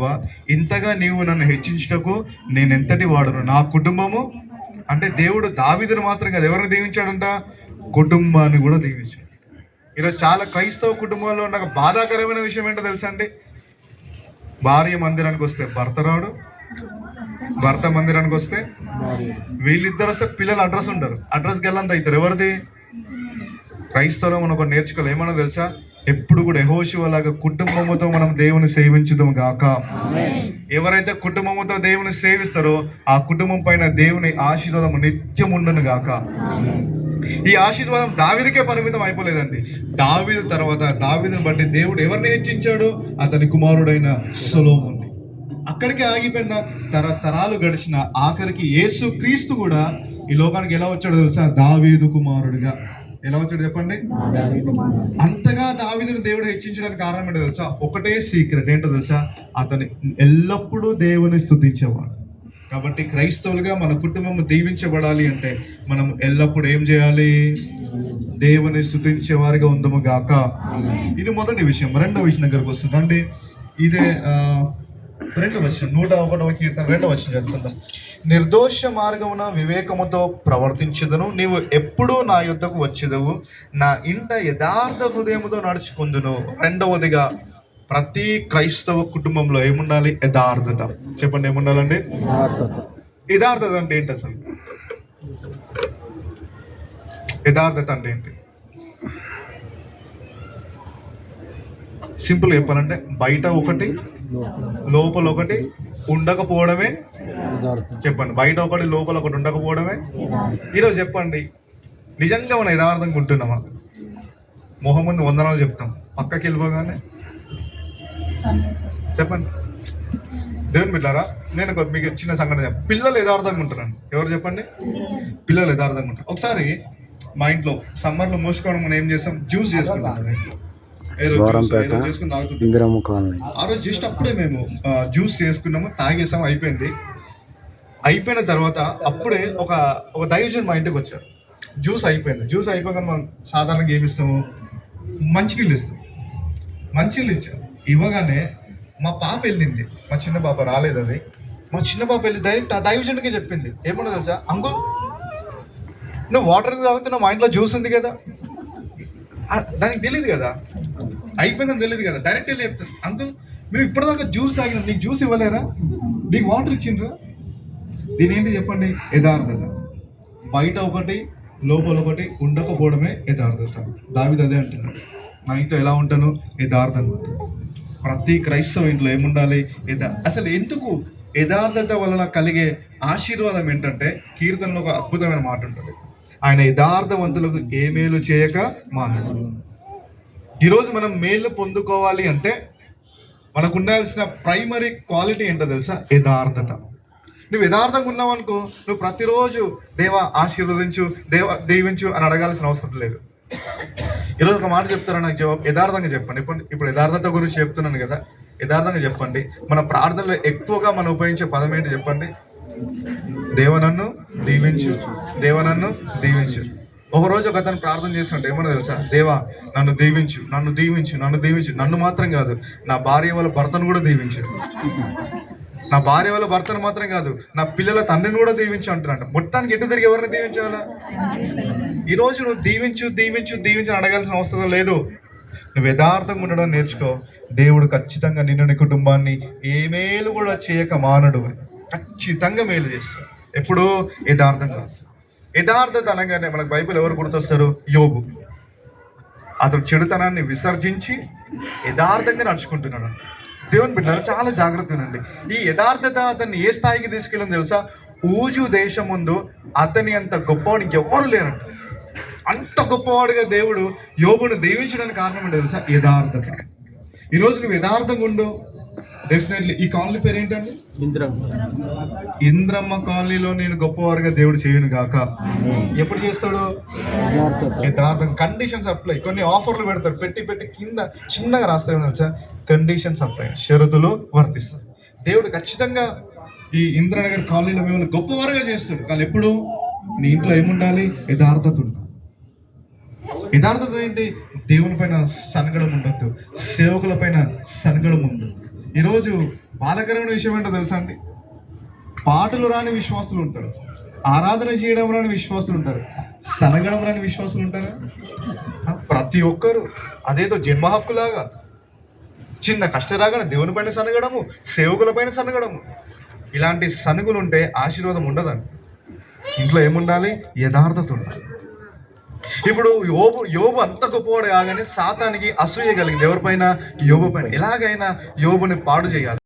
ప్రభువా ఇంతగా నీవు నన్ను హెచ్చించుటకు నేను ఎంతటి వాడును? నా కుటుంబము? అంటే దేవుడు దావిదును మాత్రం కాదు ఎవరిని దీవించాడంట? కుటుంబాన్ని కూడా దీవించాడు. ఈరోజు చాలా క్రైస్తవ కుటుంబాల్లో ఉన్న బాధాకరమైన విషయం ఏంటో తెలుసా అండి? భార్య మందిరానికి వస్తే భర్త రాడు భర్త మందిరానికి వస్తే వీళ్ళిద్దరు వస్తే పిల్లలు అడ్రస్ ఉండరు. అడ్రస్ గల్లంత అవుతారు. ఎవరిది? క్రైస్తవులో మనం ఒకటి నేర్చుకోవాలి. ఏమన్నా తెలుసా? ఎప్పుడు కూడా యహోశివలాగా కుటుంబముతో మనం దేవుని సేవించుదాం గాక. ఎవరైతే కుటుంబముతో దేవుని సేవిస్తారో ఆ కుటుంబం పైన దేవుని ఆశీర్వాదం నిత్యం ఉండును గాక. ఈ ఆశీర్వాదం దావిదికే పరిమితం అయిపోలేదండి. దావిదు తర్వాత దావిదుని బట్టి దేవుడు ఎవరిని హెచ్చించాడు? అతని కుమారుడైన సొలోముని అక్కడికి ఆగిపోయిన తరతరాలు గడిచిన ఆఖరికి యేసు క్రీస్తు కూడా ఈ లోకానికి ఎలా వచ్చాడో తెలుసా? దావీదు కుమారుడిగా. ఎలా వచ్చాడు చెప్పండి? అంతగా దావిదుని దేవుడు హెచ్చించడానికి కారణం ఏంటో తెలుసా? ఒకటే సీక్రెట్ ఏంటో తెలుసా? అతని ఎల్లప్పుడూ దేవుని స్థుతించేవాడు. కాబట్టి క్రైస్తవులుగా మన కుటుంబం దీవించబడాలి అంటే మనం ఎల్లప్పుడూ ఏం చేయాలి? దేవుని స్థుతించే వారిగా ఉందము గాక. ఇది మొదటి విషయం. రెండో విషయం దగ్గరకు వస్తుందండి రండి. ఇదే రెండవ విషయం నూట ఒకటవ కీర్తన రెండవ విషయం చెప్తుందాం నిర్దోష మార్గమున వివేకముతో ప్రవర్తించదును నీవు ఎప్పుడూ నా యుద్ధకు వచ్చేదవు. నా ఇంట యథార్థ హృదయముతో నడుచుకుందును. రెండవదిగా ప్రతి క్రైస్తవ కుటుంబంలో ఏముండాలి? యథార్థత. చెప్పండి ఏముండాలండి? యథార్థత అంటే ఏంటి అసలు? యథార్థత అంటే ఏంటి? సింపుల్ చెప్పాలంటే బయట ఒకటి లోపల ఒకటి ఉండకపోవడమే చెప్పండి. బయట ఒకటి లోపల ఒకటి ఉండకపోవడమే ఈరోజు చెప్పండి. నిజంగా మనం యథార్థంగా ఉంటున్నామా? మొహం ముందు వందనాలు చెప్తాం. పక్కకి వెళ్ళిపోగానే చెప్పండి. దేవుని బిడ్డారా నేను ఒక మీకు చిన్న సంఘటన పిల్లలు యథార్థంగా ఉంటారండి ఎవరు చెప్పండి? పిల్లలు యథార్థంగా ఉంటారు ఒకసారి మా ఇంట్లో సమ్మర్లో మోసుకోవడం మనం ఏం చేస్తాం? జ్యూస్ చేసుకుంటాం. తాగుతుంటాం. ఇందిరమ్మ కాలనీ ఆ రోజు జస్ట్ అప్పుడే మేము జ్యూస్ చేసుకున్నాము తాగేసాము అయిపోయింది. అయిపోయిన తర్వాత అప్పుడే ఒక ఒక దైవజన్ మా ఇంటికి వచ్చారు. జ్యూస్ అయిపోయింది. జ్యూస్ అయిపోగానే మనం సాధారణంగా ఏమి ఇస్తాము? మంచినీళ్ళు ఇస్తాం. మంచినీళ్ళు ఇచ్చారు. ఇవ్వగానే మా పాప వెళ్ళింది. మా చిన్న పాప రాలేదు అది. మా చిన్న పాప వెళ్ళి డైరెక్ట్ ఆ దైవజన్కి చెప్పింది. ఏమన్నా తెలుసా? అంకుల్ నువ్వు వాటర్ తాగుతున్నావు మా ఇంట్లో జ్యూస్ ఉంది కదా? దానికి తెలియదు కదా? అయిపోయిందని తెలియదు కదా. డైరెక్ట్ వెళ్ళి చెప్తాను అంకుల్ మేము ఇప్పటిదాకా జ్యూస్ తాగినాం. నీకు జ్యూస్ ఇవ్వలేరా? నీకు వాటర్ ఇచ్చిండ్రా? దీని ఏంటి చెప్పండి? యథార్థత. బయట ఒకటి లోపల ఒకటి ఉండకపోవడమే యథార్థత. దావిది అదే అంటున్నాడు. నా ఇంట్లో ఎలా ఉంటాను యథార్థంగా ఉంటాను ప్రతి క్రైస్తవ ఇంట్లో ఏముండాలి? యథా అసలు ఎందుకు? యథార్థత వలన కలిగే ఆశీర్వాదం ఏంటంటే కీర్తనలో ఒక అద్భుతమైన మాట ఉంటుంది. ఆయన యథార్థవంతులకు ఏ మేలు చేయక మానడు. ఈరోజు మనం మేలు పొందుకోవాలి అంటే మనకు ఉండాల్సిన ప్రైమరీ క్వాలిటీ ఏంటో తెలుసా? యథార్థత నువ్వు యథార్థంగా ఉన్నావు అనుకో నువ్వు ప్రతిరోజు దేవ ఆశీర్వదించు దేవ దీవించు అని అడగాల్సిన అవసరం లేదు. ఈరోజు ఒక మాట చెప్తారా నాకు జవాబు? యథార్థంగా చెప్పండి. ఇప్పుడు ఇప్పుడు యథార్థత గురించి చెప్తున్నాను కదా. యథార్థంగా చెప్పండి. మన ప్రార్థనలో ఎక్కువగా మనం ఉపయోగించే పదం ఏంటి చెప్పండి? దేవ నన్ను దీవించు. దేవ నన్ను దీవించు. ఒకరోజు ఒక అతను ప్రార్థన చేసినట్టు ఏమన్నా తెలుసా? దేవా నన్ను దీవించు నన్ను దీవించు నన్ను దీవించు. నన్ను మాత్రం కాదు నా భార్య వాళ్ళ భర్తను కూడా దీవించు. నా భార్య వాళ్ళ భర్తను మాత్రం కాదు నా పిల్లల తండ్రిని కూడా దీవించు అంటున్నాడు. మొత్తానికి ఎటు తిరిగి ఎవరిని దీవించాలా? ఈ రోజు నువ్వు దీవించు దీవించు దీవించు అడగాల్సిన అవసరం లేదు. నువ్వు యథార్థంగా ఉండడం నేర్చుకో. దేవుడు ఖచ్చితంగా నిన్ను నీ కుటుంబాన్ని ఏ మేలు కూడా చేయక మానడు. ఖచ్చితంగా మేలు చేస్తాడు. ఎప్పుడు యథార్థంగా. యథార్థత అనగానే మనకు బైబిల్ ఎవరు గుర్తొస్తారు? యోగు అతను చెడుతనాన్ని విసర్జించి యథార్థంగా నడుచుకుంటున్నాడు. దేవుని బిడ్డలు చాలా జాగ్రత్త ఉండండి. ఈ యథార్థత అతన్ని ఏ స్థాయికి తీసుకెళ్ళింది తెలుసా? ఊజు దేశం ముందు అతని అంత గొప్పవాడు ఎవరు లేరంట. అంత గొప్పవాడుగా దేవుడు యోగును దీవించడానికి కారణం ఏంటో తెలుసా? యథార్థత. ఈరోజు నువ్వు యథార్థంగా ఉండు. డెఫినెట్లీ ఈ కాలనీ పేరు ఏంటండి ఇంద్రమ్మ కాలనీలో నేను గొప్పవారుగా దేవుడు చేయను గాక. ఎప్పుడు చేస్తాడు? యథార్థం. కండిషన్స్ అప్లై కొన్ని ఆఫర్లు పెడతారు. పెట్టి పెట్టి కింద చిన్నగా రాస్తారు. తెలుసా? కండిషన్స్ అప్లై షరతులు వర్తిస్తాయి. దేవుడు ఖచ్చితంగా ఈ ఇంద్రనగర్ కాలనీలో మిమ్మల్ని గొప్పవారుగా చేస్తాడు. కానీ ఎప్పుడు? నీ ఇంట్లో ఏముండాలి? యథార్థత ఉండాలి. యథార్థత ఏంటి? దేవుని పైన సనగడం ఉండద్దు. సేవకుల పైన సనగడం ఉండదు ఈరోజు బాధకరమైన విషయం ఏంటో తెలుసా అండి? పాటలు రాని విశ్వాసులు ఉంటారు. ఆరాధన చేయడం రాని విశ్వాసులు ఉంటారు. సనగడం రాని విశ్వాసులు ఉంటారా? ప్రతి ఒక్కరు. అదేదో జన్మ హక్కులాగా. చిన్న కష్టరాగా దేవుని పైన సనగడము సేవకుల పైన సనగడము ఇలాంటి సనుగులు ఉంటే ఆశీర్వాదం ఉండదండి. ఇంట్లో ఏముండాలి? యథార్థత ఉండాలి. ఇప్పుడు యోబు యోబు అంత గొప్పవాడు కాగానే సాతానికి అసూయ కలిగింది. ఎవరిపైన? యోబు పైన. ఎలాగైనా యోబుని పాడు చేయాలి.